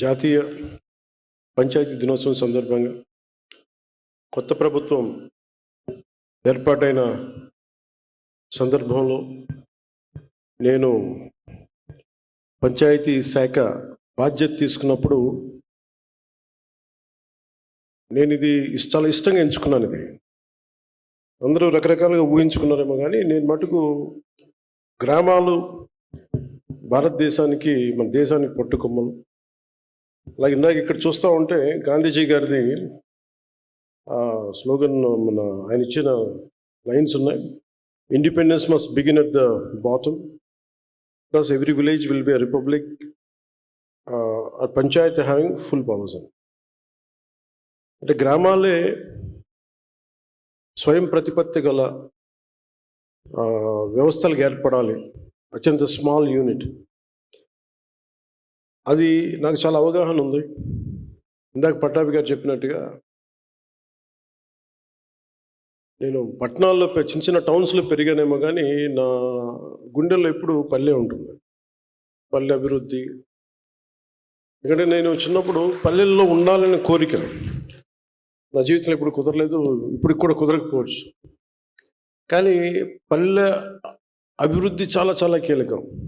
జాతీయ పంచాయతీ దినోత్సవం సందర్భంగా కొత్త ప్రభుత్వం ఏర్పాటైన సందర్భంలో నేను పంచాయతీ శాఖ బాధ్యత తీసుకున్నప్పుడు నేను ఇది చాలా ఇష్టంగా ఎంచుకున్నాను ఇది. అందరూ రకరకాలుగా ఊహించుకున్నారేమో కానీ నేను మటుకు గ్రామాలు భారతదేశానికి మన దేశానికి పట్టుకొమ్మలు అలాగే ఇందాక ఇక్కడ చూస్తూ ఉంటే గాంధీజీ గారిది స్లోగన్ మన ఆయన ఇచ్చిన లైన్స్ ఉన్నాయి. Independence must begin at the bottom plus every village will be a republic panchayat having full powers అని అంటే గ్రామాలే స్వయం ప్రతిపత్తి గల వ్యవస్థలకు ఏర్పడాలి. అత్యంత స్మాల్ యూనిట్ అది నాకు చాలా అవగాహన ఉంది. ఇందాక పట్టాభి గారు చెప్పినట్టుగా నేను పట్టణాల్లో చిన్న చిన్న టౌన్స్లో పెరిగానేమో కానీ నా గుండెల్లో ఎప్పుడు పల్లె ఉంటుంది. పల్లె అభివృద్ధి. ఎందుకంటే నేను చిన్నప్పుడు పల్లెల్లో ఉండాలనే కోరిక నా జీవితంలో ఇప్పుడు కుదరలేదు ఇప్పటికి కూడా కుదరకపోవచ్చు. కానీ పల్లె అభివృద్ధి చాలా చాలా కీలకం.